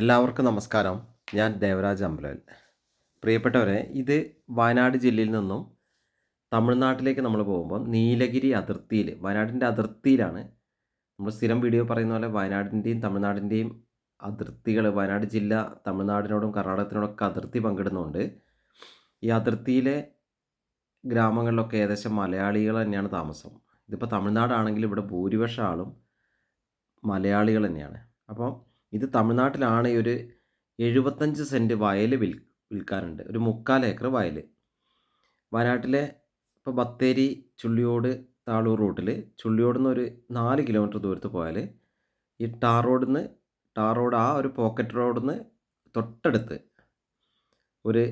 എല്ലാവർക്കും നമസ്കാരം. ഞാൻ ദേവരാജ് അമ്പലവൽ. പ്രിയപ്പെട്ടവരെ ഇത് വയനാട് ജില്ലയിൽ നിന്നും തമിഴ്നാട്ടിലേക്ക് നമ്മൾ പോകുമ്പോൾ നീലഗിരി അതിർത്തിയിൽ വയനാടിന്റെ അതിർത്തിയിലാണ് നമ്മൾ സ്ഥിരം വീഡിയോ പറയുന്ന പോലെ വയനാടിന്റെയും തമിഴ്നാടിന്റെയും അതിർത്തികൾ വയനാട് ജില്ല തമിഴ്നാടിനോടും കർണാടകത്തിനോടൊക്കെ അതിർത്തി പങ്കിടുന്നുണ്ട്. ഈ അതിർത്തിയിലെ ഗ്രാമങ്ങളിലൊക്കെ ഏകദേശം മലയാളികൾ തന്നെയാണ് താമസം. ഇതിപ്പോൾ തമിഴ്നാടാണെങ്കിൽ ഇവിടെ ഭൂരിപക്ഷം ആളും മലയാളികൾ തന്നെയാണ്. അപ്പം ഇത് തമിഴ്നാട്ടിലാണ് ഒരു എഴുപത്തഞ്ച് സെന്റ് വയൽ വിൽ വിൽക്കാറുണ്ട്. ഒരു മുക്കാൽ ഏക്കർ വയൽ വയനാട്ടിലെ ഇപ്പോൾ ബത്തേരി ചുള്ളിയോട് താളൂർ റൂട്ടിൽ ചുള്ളിയോട് നിന്ന് ഒരു നാല് കിലോമീറ്റർ ദൂരത്ത് പോയാൽ ഈ ടാർ റോഡിൽ നിന്ന് ടാർ റോഡ് ആ ഒരു പോക്കറ്റ് റോഡിൽ നിന്ന് തൊട്ടടുത്ത് ഒരു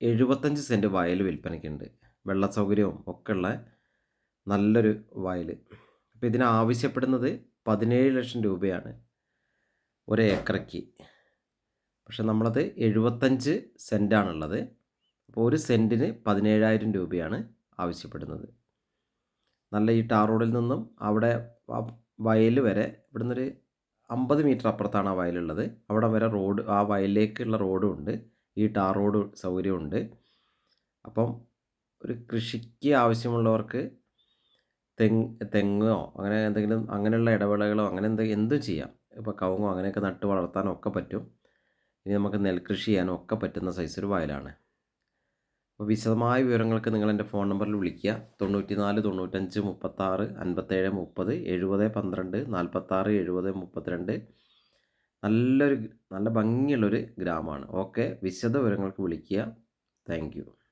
എഴുപത്തഞ്ച് സെന്റ് വയൽ വിൽപ്പനയ്ക്കുണ്ട്. വെള്ള സൗകര്യവും ഒക്കെ ഉള്ള നല്ലൊരു വയൽ അപ്പോൾ ഇതിനാവശ്യപ്പെടുന്നത് പതിനേഴ് ലക്ഷം രൂപയാണ്. ഒരു ഏക്കറയ്ക്ക്. പക്ഷെ നമ്മളത് എഴുപത്തഞ്ച് സെന്റാണുള്ളത്. അപ്പോൾ ഒരു സെന്റിന് പതിനേഴായിരം രൂപയാണ് ആവശ്യപ്പെടുന്നത്. നല്ല ഈ ടാർ റോഡിൽ നിന്നും അവിടെ വയൽ വരെ ഇവിടുന്ന് ഒരു അമ്പത് മീറ്റർ അപ്പുറത്താണ് ആ വയലുള്ളത്. അവിടെ വരെ റോഡ് ആ വയലിലേക്കുള്ള റോഡും ഉണ്ട് ഈ ടാർ റോഡ് സൗകര്യമുണ്ട്. അപ്പം ഒരു കൃഷിക്ക് ആവശ്യമുള്ളവർക്ക് തെങ്ങ് തെങ്ങോ അങ്ങനെ എന്തെങ്കിലും അങ്ങനെയുള്ള ഇടവേളകളോ അങ്ങനെ എന്തെങ്കിലും എന്തും ചെയ്യാം. ഇപ്പോൾ കവുങ്ങോ അങ്ങനെയൊക്കെ നട്ട് വളർത്താനോ ഒക്കെ പറ്റും. ഇനി നമുക്ക് നെൽകൃഷി ചെയ്യാനോ ഒക്കെ പറ്റുന്ന സൈസ് ഒരു വയലാണ്. അപ്പോൾ വിശദമായ വിവരങ്ങൾക്ക് നിങ്ങൾ എന്റെ ഫോൺ നമ്പറിൽ വിളിക്കുക. തൊണ്ണൂറ്റി നാല് തൊണ്ണൂറ്റഞ്ച് മുപ്പത്താറ് അൻപത്തേഴ് മുപ്പത് എഴുപത് പന്ത്രണ്ട് നാൽപ്പത്താറ് എഴുപത് മുപ്പത്തിരണ്ട്. നല്ലൊരു നല്ല ഭംഗിയുള്ളൊരു ഗ്രാമമാണ്. ഓക്കെ? വിശദ വിവരങ്ങൾക്ക് വിളിക്കുക. താങ്ക്